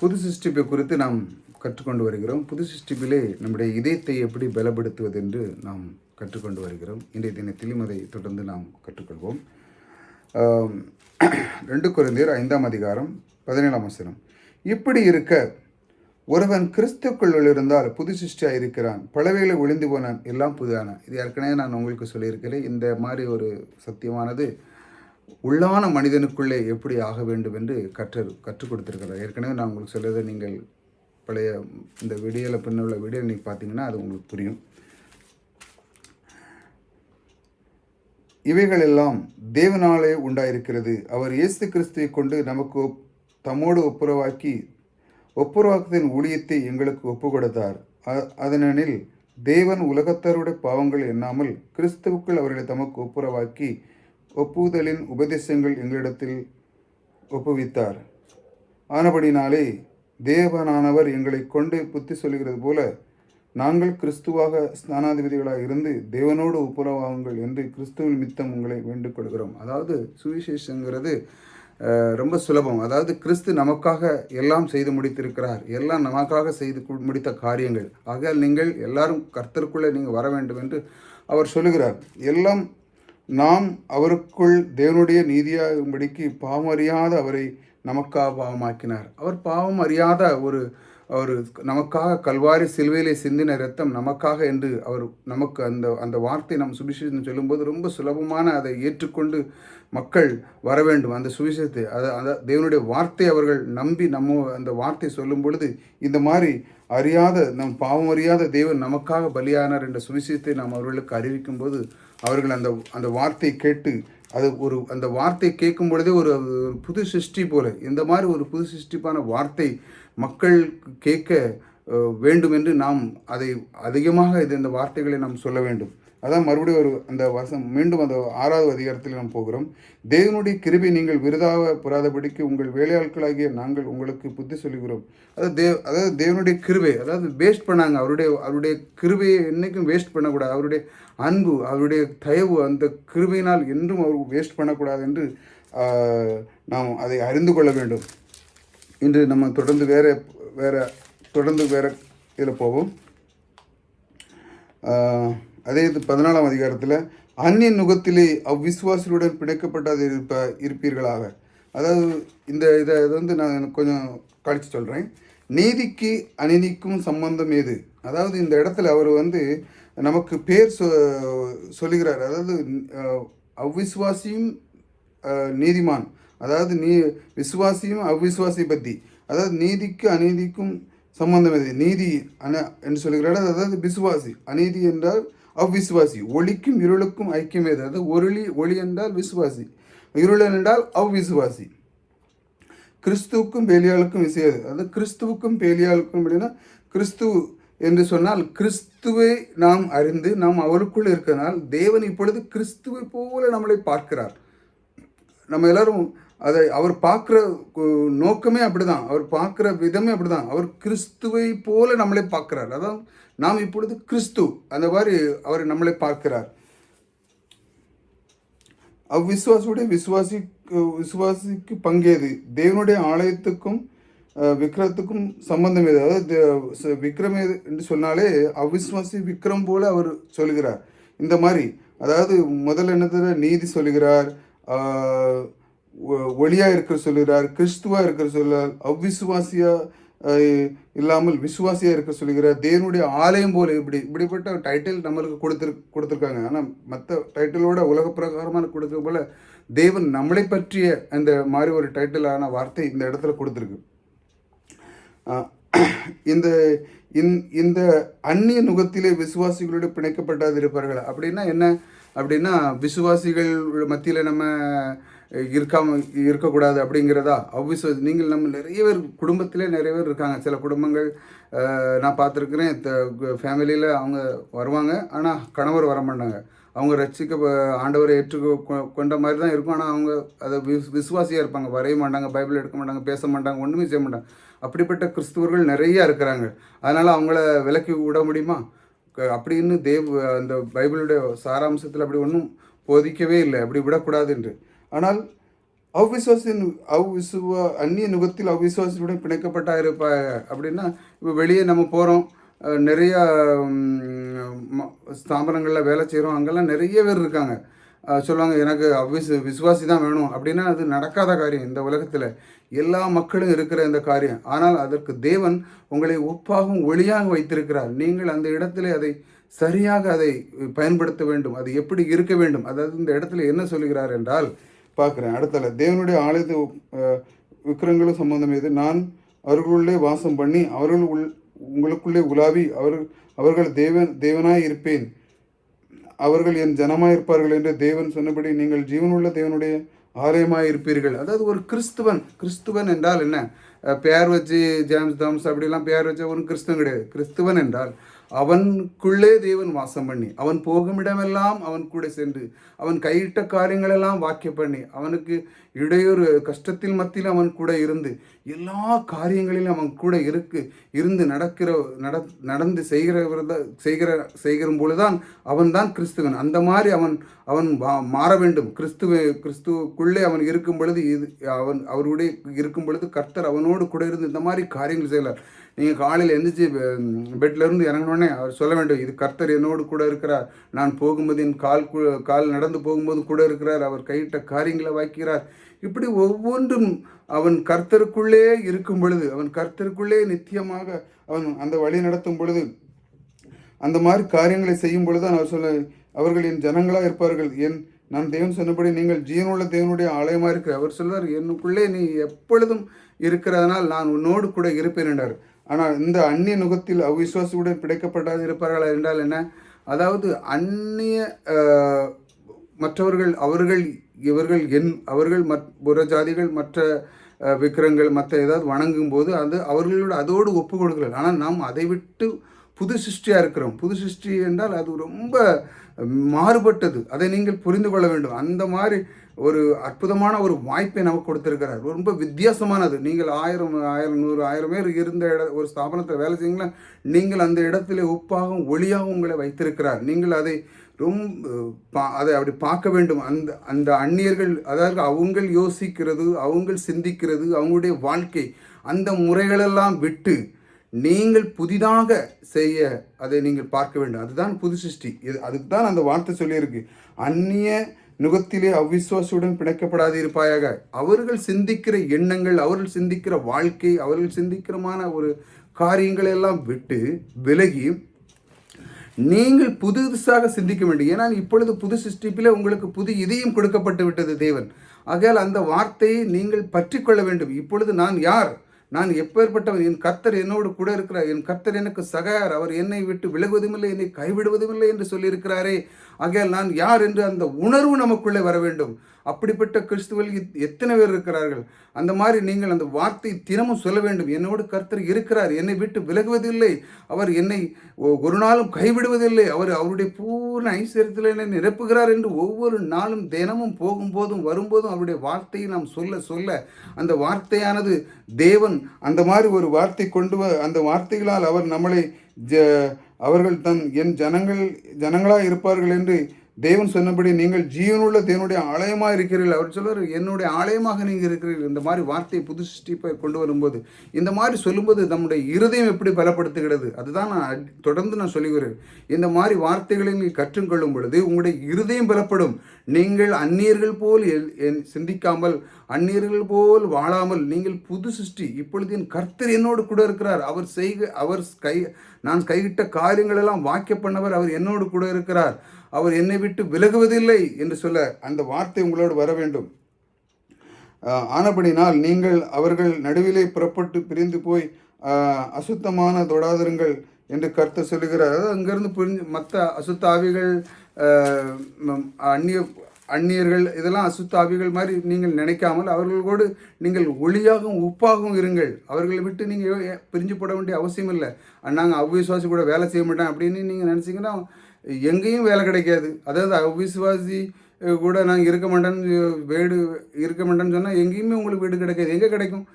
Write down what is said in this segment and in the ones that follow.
புது சிஸ்டிப்பை குறித்து நாம் கற்றுக்கொண்டு வருகிறோம். புது சிஸ்டிப்பிலே நம்முடைய இதயத்தை எப்படி பலப்படுத்துவது என்று நாம் கற்றுக்கொண்டு வருகிறோம். இன்றைய தினத்திலும் அதை தொடர்ந்து நாம் கற்றுக்கொள்வோம். ரெண்டு குழந்தையர் ஐந்தாம் அதிகாரம் பதினேழாம் வசனம். இப்படி இருக்க ஒருவன் கிறிஸ்துக்குள் இருந்தால் புது சிருஷ்டியாக இருக்கிறான். பலவைகளை ஒளிந்து போனான். எல்லாம் புதிதான. இது ஏற்கனவே நான் உங்களுக்கு சொல்லியிருக்கிறேன். இந்த மாதிரி ஒரு சத்தியமானது உள்ளான மனிதனுக்குள்ளே எப்படி ஆக வேண்டும் என்று கற்று கற்றுக் கொடுத்திருக்கிறார். ஏற்கனவே நான் உங்களுக்கு சொல்றதை நீங்கள் பழைய இந்த வீடியோவில் பின்னுள்ள வீடியோ நீங்கள் பார்த்தீங்கன்னா அது உங்களுக்கு புரியும். இவைகள் எல்லாம் தேவனாலே உண்டாயிருக்கிறது. அவர் இயேசு கிறிஸ்துவை கொண்டு நமக்கு ஒப்- தம்மோடு ஒப்புரவாக்கி ஒப்புரவாக்கத்தின் ஊழியத்தை எங்களுக்கு ஒப்பு கொடுத்தார் அ- அதனெனில் தேவன் உலகத்தாருடைய பாவங்கள் எண்ணாமல் கிறிஸ்துவுக்குள் அவர்களை தமக்கு ஒப்புரவாக்கி ஒப்புதலின் உபதேசங்கள் எங்களிடத்தில் ஒப்புவித்தார். ஆனபடினாலே தேவனானவர் எங்களை கொண்டு புத்தி சொல்கிறது போல நாங்கள் கிறிஸ்துவாக ஸ்நானாதிபதிகளாக இருந்து தேவனோடு ஒப்புரவாகுங்கள் என்று கிறிஸ்துவின் மித்தம் உங்களை வேண்டிக் கொள்கிறோம் அதாவது சுவிசேஷங்கிறது ரொம்ப சுலபம். அதாவது கிறிஸ்து நமக்காக எல்லாம் செய்து முடித்திருக்கிறார். எல்லாம் நமக்காக செய்து முடித்த காரியங்கள். ஆகையால் நீங்கள் எல்லாரும் கர்த்தருக்குள்ளே நீங்கள் வர வேண்டும் என்று அவர் சொல்லுகிறார். எல்லாம் நாம் அவருக்குள் தேவனுடைய நீதியாகும்படிக்கு பாவம் அறியாத அவரை நமக்காக பாவமாக்கினார். அவர் பாவம் அறியாத ஒரு அவர் நமக்காக கல்வாரி சிலுவையிலே சிந்தின ரத்தம் நமக்காக என்று அவர் நமக்கு அந்த அந்த வார்த்தை நம் சுவிசேஷம் சொல்லும்போது ரொம்ப சுலபமான அதை ஏற்றுக்கொண்டு மக்கள் வர வேண்டும். அந்த சுவிசேஷத்தை அதை அந்த தேவனுடைய வார்த்தை அவர்கள் நம்பி நம்ம அந்த வார்த்தை சொல்லும் பொழுது இந்த மாதிரி அறியாத நம் பாவம் அறியாத தேவன் நமக்காக பலியானார் என்ற சுவிசேஷத்தை நாம் அவர்களுக்கு அறிவிக்கும் போது அவர்கள் அந்த அந்த வார்த்தை கேட்டு அது ஒரு அந்த வார்த்தை கேட்கும் பொழுதே ஒரு ஒரு புது சிருஷ்டி போல இந்த மாதிரி ஒரு புது சிருஷ்டிப்பான வார்த்தை மக்கள் கேட்க வேண்டும் என்று நாம் அதை அதிகமாக இது இந்த வார்த்தைகளை நாம் சொல்ல வேண்டும். அதான் மறுபடியும் ஒரு அந்த வசம் மீண்டும் அந்த ஆறாவது அதிகாரத்தில் நாம் போகிறோம். தேவனுடைய கிருபை நீங்கள் விருதாக பெறாதபடிக்கு உங்கள் வேலையாட்களாகிய நாங்கள் உங்களுக்கு புத்தி சொல்லுகிறோம். அதாவது தேவ் அதாவது தேவனுடைய கிருபை அதாவது வேஸ்ட் பண்ணாங்க. அவருடைய அவருடைய கிருபையை என்றைக்கும் வேஸ்ட் பண்ணக்கூடாது. அவருடைய அன்பு அவருடைய தயவு அந்த கிருபையினால் என்றும் அவர் வேஸ்ட் பண்ணக்கூடாது என்று நாம் அதை அறிந்து கொள்ள வேண்டும். இன்று நம்ம தொடர்ந்து வேற வேற தொடர்ந்து வேற இதில் போவோம். ஆஹ், அதே இது பதினாலாம் அதிகாரத்தில் அந்நிய நுகத்திலே அவ்விசுவாசிகளுடன் பிணைக்கப்பட்டது இருப்ப இருப்பீர்களாக. அதாவது இந்த இதை இது வந்து நான் கொஞ்சம் கழித்து சொல்கிறேன் நீதிக்கு அநீதிக்கும் சம்பந்தம் ஏது அதாவது இந்த இடத்துல அவர் வந்து நமக்கு பேர் சொ சொல்லுகிறார். அதாவது அவ்விசுவாசியும் நீதிமான். அதாவது நீ விசுவாசியும் அவ்விசுவாசி பற்றி அதாவது நீதிக்கு அநீதிக்கும் சம்பந்தம் எது நீதி அன என்று சொல்கிறார். அதாவது விசுவாசி. அநீதி என்றால் அவ்விசுவாசி ஒளிக்கும் இருளுக்கும் ஐக்கியம் ஏது அதாவது ஒருளி ஒளி என்றால் விசுவாசி. இருள் என்றால் அவ்விசுவாசி கிறிஸ்துவுக்கும் பேலியாளுக்கும் விசையாது அதாவது கிறிஸ்துவுக்கும் பேலியாளுக்கும் அப்படின்னா கிறிஸ்து என்று சொன்னால் கிறிஸ்துவை நாம் அறிந்து நாம் அவருக்குள் இருக்கிறனால் தேவன் இப்பொழுது கிறிஸ்துவை போல நம்மளை பார்க்கிறார். நம்ம எல்லாரும் அதை அவர் பார்க்குற நோக்கமே அப்படிதான். அவர் பார்க்குற விதமே அப்படிதான். அவர் கிறிஸ்துவை போல நம்மளை பார்க்குறார். அதான் நாம் இப்பொழுது கிறிஸ்து. அந்த மாதிரி அவர் நம்மளை பார்க்கிறார். அவ்விசுவாசியுடைய விசுவாசி விசுவாசிக்கு பங்கேது. தேவனுடைய ஆலயத்துக்கும் விக்ரத்துக்கும் சம்பந்தம் எது? அதாவது விக்ரம் ஏது என்று சொன்னாலே அவ்விசுவாசி விக்ரம் போல அவர் சொல்கிறார். இந்த மாதிரி. அதாவது முதல்ல என்னது நீதி சொல்லுகிறார் ஒளியாக இருக்க சொல்கிறார் கிறிஸ்துவாக இருக்க சொல்கிறார் அவ்விசுவாசியாக இல்லாமல் விசுவாசியாக இருக்க சொல்லுகிறார். தேவனுடைய ஆலயம் போல இப்படி இப்படிப்பட்ட டைட்டில் நம்மளுக்கு கொடுத்துரு கொடுத்துருக்காங்க. ஆனால் மற்ற டைட்டிலோட உலக பிரகாரமான கொடுக்குற போல் தேவன் நம்மளை பற்றிய அந்த மாதிரி ஒரு டைட்டிலான வார்த்தை இந்த இடத்துல கொடுத்துருக்கு. இந்த இந்த அந்நிய நுகத்திலே விசுவாசிகளோடு பிணைக்கப்பட்டாது இருப்பார்கள் அப்படின்னா என்ன? அப்படின்னா விசுவாசிகள் மத்தியில் நம்ம இருக்காம இருக்கக்கூடாது அப்படிங்கிறதா? அவ்விசுவாசி நீங்கள் நம்ம நிறைய பேர் குடும்பத்திலே நிறைய பேர் இருக்காங்க. சில குடும்பங்கள் நான் பார்த்துருக்குறேன். ஃபேமிலியில் அவங்க வருவாங்க. ஆனால் கணவர் வர மாட்டாங்க அவங்க ரட்சிக்க ஆண்டவரை ஏற்று கொண்ட மாதிரி தான் இருக்கும். ஆனால் அவங்க அதை விஸ் விசுவாசியாக இருப்பாங்க. வரைய மாட்டாங்க. பைபிள் எடுக்க மாட்டாங்க. பேச மாட்டாங்க. ஒன்றுமே செய்ய மாட்டாங்க. அப்படிப்பட்ட கிறிஸ்துவர்கள் நிறையா இருக்கிறாங்க. அதனால் அவங்கள விலக்கி விட முடியுமா? அப்படின்னு தேவ் அந்த பைபிளுடைய சாராம்சத்தில் அப்படி ஒன்றும் போதிக்கவே இல்லை. அப்படி விடக்கூடாது என்று ஆனால் அவ்விசுவாசின் அவ்விசுவ அந்நிய நுகத்தில் அவ்விசுவாசியுடன் பிணைக்கப்பட்டா இருப்பா அப்படின்னா இப்போ வெளியே நம்ம போகிறோம் நிறையா ஸ்தாபனங்களில் வேலை செய்கிறோம் அங்கெல்லாம் நிறைய பேர் இருக்காங்க. சொல்லுவாங்க எனக்கு அவ்விசு விசுவாசி தான் வேணும். அப்படின்னா அது நடக்காத காரியம் இந்த உலகத்தில். எல்லா மக்களும் இருக்கிற இந்த காரியம். ஆனால் அதற்கு தேவன் உங்களை ஒப்பாகவும் ஒளியாக வைத்திருக்கிறார். நீங்கள் அந்த இடத்துல அதை சரியாக அதை பயன்படுத்த வேண்டும். அது எப்படி இருக்க வேண்டும்? அதாவது இந்த இடத்துல என்ன சொல்லுகிறார் என்றால் பார்க்குறேன் அடுத்தல தேவனுடைய ஆலயத்து விக்கிரங்களும் சம்பந்தம் இது நான் அவர்களுள்ளே வாசம் பண்ணி அவர்கள் உள் உங்களுக்குள்ளே உலாவி அவர் அவர்கள் தேவன் தேவனாய் இருப்பேன். அவர்கள் என் ஜனமாய் இருப்பார்கள் என்று தேவன் சொன்னபடி நீங்கள் ஜீவனுள்ள தேவனுடைய ஆலயமாய் இருப்பீர்கள். அதாவது ஒரு கிறிஸ்துவன் கிறிஸ்துவன் என்றால் என்ன? பேர் பெயர் வச்சு ஜேம்ஸ் தாம்ஸ் அப்படிலாம் பெயர் வச்ச ஒரு கிறிஸ்துவன் கிடையாது. கிறிஸ்துவன் என்றால் அவனுக்குள்ளே தேவன் வாசம் பண்ணி அவன் போகும் இடமெல்லாம் அவன் கூட சென்று அவன் கையிட்ட காரியங்களெல்லாம் வாக்கிய பண்ணி அவனுக்கு இடையொரு கஷ்டத்தில் மத்தியில் அவன் கூட இருந்து எல்லா காரியங்களிலும் அவன் கூட இருக்கு இருந்து நடக்கிற நட நடந்து செய்கிறவர் தான் செய்கிற செய்கிற பொழுதுதான் அவன் தான் கிறிஸ்துவன். அந்த மாதிரி அவன் அவன் மாற வேண்டும். கிறிஸ்துவ கிறிஸ்துவுக்குள்ளே அவன் இருக்கும் பொழுது இது அவன் அவருடைய இருக்கும் பொழுது கர்த்தர் அவனோடு கூட இருந்து இந்த மாதிரி காரியங்கள் செய்கிறார். நீங்கள் காலையில் எழுந்திரிச்சி பெட்லேருந்து இறங்கினோடனே அவர் சொல்ல வேண்டும் இது கர்த்தர் என்னோடு கூட இருக்கிறார். நான் போகும்போது என் கால் கு- கால் நடந்து போகும்போது கூட இருக்கிறார். அவர் கையிட்ட காரியங்களை வாய்க்கிறார். இப்படி ஒவ்வொன்றும் அவன் கர்த்தருக்குள்ளே இருக்கும் பொழுது அவன் கர்த்தருக்குள்ளே நித்தியமாக அவன் அந்த வழி நடத்தும் பொழுது அந்த மாதிரி காரியங்களை செய்யும் பொழுது தான் அவர் சொல்ல அவர்கள் என் ஜனங்களாக இருப்பார்கள். என் நான் தேவன் சொன்னபடி நீங்கள் ஜீவனுள்ள தேவனுடைய ஆலயமாக இருக்கிற அவர் சொல்வார் என்னுக்குள்ளே நீ எப்பொழுதும் இருக்கிறதனால் நான் உன்னோடு கூட இருப்பேன் என்றார். ஆனால் இந்த அந்நிய நுகத்தில் அவ்விசுவாசியுடன் பிடைக்கப்படாது இருப்பார்களா என்றால் என்ன? அதாவது அந்நிய மற்றவர்கள் அவர்கள் இவர்கள் என் அவர்கள் மற் புற ஜாதிகள் மற்ற விக்கிரங்கள் மற்ற ஏதாவது வணங்கும் போது அது அவர்களோட அதோடு ஒப்பு ஆனால் நாம் அதை விட்டு புது சிருஷ்டியாக இருக்கிறோம். புது சிருஷ்டி என்றால் அது ரொம்ப மாறுபட்டது. அதை நீங்கள் புரிந்து கொள்ள வேண்டும். அந்த மாதிரி ஒரு அற்புதமான ஒரு வாய்ப்பை நமக்கு கொடுத்துருக்கிறார். ரொம்ப வித்தியாசமானது. நீங்கள் ஆயிரம் ஆயிரம் நூறு ஆயிரம் பேர் இருந்த இட ஒரு ஸ்தாபனத்தில் வேலை செய்யுங்களா நீங்கள் அந்த இடத்துல உப்பாகவும் ஒளியாகவும் உங்களை வைத்திருக்கிறார். நீங்கள் அதை ரொம்ப பா- அதை அப்படி பார்க்க வேண்டும். அந்த அந்த அந்நியர்கள் அதாவது அவங்கள் யோசிக்கிறது அவங்கள் சிந்திக்கிறது அவங்களுடைய வாழ்க்கை அந்த முறைகளெல்லாம் விட்டு நீங்கள் புதிதாக செய்ய அதை நீங்கள் பார்க்க வேண்டும். அதுதான் புது சிருஷ்டி. இது அதுக்கு தான் அந்த வார்த்தை சொல்லியிருக்கு. அந்நிய நுகத்திலே அவ்விசுவாசியுடன் பிணைக்கப்படாது இருப்பாயாக அவர்கள் சிந்திக்கிற எண்ணங்கள் அவர்கள் சிந்திக்கிற வாழ்க்கை அவர்கள் சிந்திக்கிறமான ஒரு காரியங்களை எல்லாம் விட்டு விலகி நீங்கள் புதுசாக சிந்திக்க வேண்டும். ஏன்னா இப்பொழுது புது சிருஷ்டிப்பில் உங்களுக்கு புது இதயம் கொடுக்கப்பட்டு விட்டது தேவன். ஆகையால் அந்த வார்த்தையை நீங்கள் பற்றி கொள்ள வேண்டும். இப்பொழுது நான் யார்? நான் எப்பேற்பட்டவன் என் கர்த்தர் என்னோடு கூட இருக்கிறார் என் கர்த்தர் எனக்கு சகார் அவர் என்னை விட்டு விலகுவதுமில்லை என்னை கைவிடுவதுமில்லை என்று சொல்லியிருக்கிறாரே. ஆகையால் நான் யார் என்று அந்த உணர்வு நமக்குள்ளே வர வேண்டும். அப்படிப்பட்ட கிறிஸ்துவல் எத்தனை பேர் இருக்கிறார்கள்? அந்த மாதிரி நீங்கள் அந்த வார்த்தை தினமும் சொல்ல வேண்டும். என்னோடு கர்த்தர் இருக்கிறார். என்னை விட்டு விலகுவதில்லை. அவர் என்னை ஒரு நாளும் கைவிடுவதில்லை. அவர் அவருடைய பூர்ண ஐஸ்வர்யத்தில் என்னை நிரப்புகிறார் என்று ஒவ்வொரு நாளும் தினமும் போகும்போதும் வரும்போதும் அவருடைய வார்த்தையை நாம் சொல்ல சொல்ல அந்த வார்த்தையானது தேவன் அந்த மாதிரி ஒரு வார்த்தை கொண்டு அந்த வார்த்தைகளால் அவர் நம்மளை ஜ அவர்கள் தன் என் ஜனங்கள் ஜனங்களாக இருப்பார்கள் என்று தேவன் சொன்னபடி நீங்கள் ஜீவனுள்ள தேவனுடைய ஆலயமாக இருக்கிறீர்கள். அவர் சொல்வார் என்னுடைய ஆலயமாக நீங்கள் இருக்கிறீர்கள். இந்த மாதிரி வார்த்தையை புது சிருஷ்டிப்பை கொண்டு வரும்போது இந்த மாதிரி சொல்லும்போது நம்முடைய இருதயம் எப்படி பலப்படுத்துகிறது? அதுதான் நான் தொடர்ந்து நான் சொல்லுகிறேன் இந்த மாதிரி வார்த்தைகளை நீங்கள் கற்றுக்கொள்ளும் பொழுது உங்களுடைய இருதயம் பலப்படும். நீங்கள் அந்நியர்கள் போல் எல்- என் சிந்திக்காமல் அந்நியர்கள் போல் வாழாமல் நீங்கள் புது சிருஷ்டி இப்பொழுது என் கர்த்தர் என்னோடு கூட இருக்கிறார். அவர் செய்க அவர் கை நான் கையிட்ட காரியங்களெல்லாம் வாக்கிய பண்ணவர் அவர் என்னோடு கூட இருக்கிறார். அவர் என்னை விட்டு விலகுவதில்லை என்று சொல்ல அந்த வார்த்தை உங்களோடு வர வேண்டும். ஆனபடினால் நீங்கள் அவர்கள் நடுவிலே புறப்பட்டு பிரிந்து போய் அசுத்தமான தொடாதிருங்கள் என்று கருத்தை சொல்லுகிறார். அதாவது அங்கிருந்து புரிஞ்சு மற்ற அசுத்த ஆவிகள் அந்நிய அந்நியர்கள் இதெல்லாம் அசுத்த ஆவிகள் மாதிரி நீங்கள் நினைக்காமல் அவர்களோடு நீங்கள் ஒளியாகவும் உப்பாகவும் இருங்கள். அவர்களை விட்டு நீங்கள் பிரிஞ்சு போட வேண்டிய அவசியம் இல்லை. நாங்கள் அவ்விசுவாசி கூட வேலை செய்ய மாட்டேன் அப்படின்னு நீங்கள் நினச்சிங்கன்னா எங்கேயும் வேலை கிடைக்காது. அதாவது அவிசுவாசி கூட நான் இருக்க மாட்டேன்னு வீடு இருக்க மாட்டேன்னு சொன்னால் எங்கேயுமே உங்களுக்கு வீடு கிடைக்காது. எங்கே கிடைக்கும்?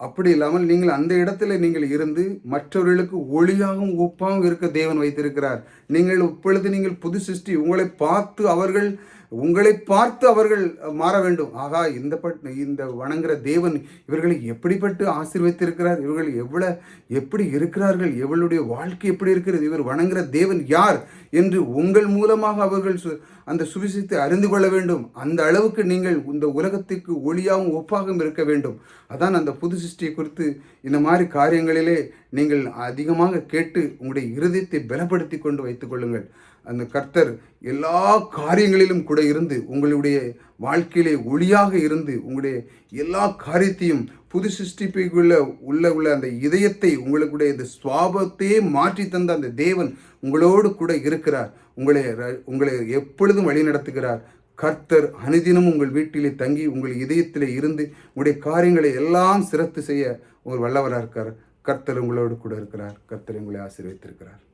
அப்படி இல்லாமல் நீங்கள் அந்த இடத்துல நீங்கள் இருந்து மற்றவர்களுக்கு ஒளியாகவும் உப்பாகவும் இருக்க தேவன் வைத்திருக்கிறார். நீங்கள் இப்பொழுது நீங்கள் புது சிருஷ்டி உங்களை பார்த்து அவர்கள் உங்களை பார்த்து அவர்கள் மாற வேண்டும். ஆகா இந்த பட் இந்த வணங்குற தேவன் இவர்களை எப்படிப்பட்டு ஆசீர்வதித்திருக்கிறார்? இவர்கள் எவ்வளோ எப்படி இருக்கிறார்கள்? இவளுடைய வாழ்க்கை எப்படி இருக்கிறது? இவர் வணங்குற தேவன் யார்? என்று உங்கள் மூலமாக அவர்கள் சு- அந்த சுவிசேஷத்தை அறிந்து கொள்ள வேண்டும். அந்த அளவுக்கு நீங்கள் இந்த உலகத்துக்கு ஒளியாகவும் ஒப்பாகவும் இருக்க வேண்டும். அதான் அந்த புது சிருஷ்டியை குறித்து இந்த மாதிரி காரியங்களிலே நீங்கள் அதிகமாக கேட்டு உங்களுடைய இருதயத்தை பலப்படுத்தி கொண்டு வைத்துக் கொள்ளுங்கள். அந்த கர்த்தர் எல்லா காரியங்களிலும் கூட இருந்து உங்களுடைய வாழ்க்கையிலே ஒளியாக இருந்து உங்களுடைய எல்லா காரியத்தையும் புது சிருஷ்டிப்புக்குள்ள உள்ள உள்ள அந்த இதயத்தை உங்களுடைய இந்த சுவாபத்தையே மாற்றி தந்த அந்த தேவன் உங்களோடு கூட இருக்கிறார். உங்களை ர- உங்களை எப்பொழுதும் வழி நடத்துகிறார். கர்த்தர் அனுதினம் உங்கள் வீட்டிலே தங்கி உங்கள் இதயத்திலே இருந்து உங்களுடைய காரியங்களை எல்லாம் சிறத்து செய்ய ஒரு வல்லவராக இருக்கார். கர்த்தர் உங்களோடு கூட இருக்கிறார். கர்த்தர் உங்களை ஆசீர்வதித்திருக்கிறார்.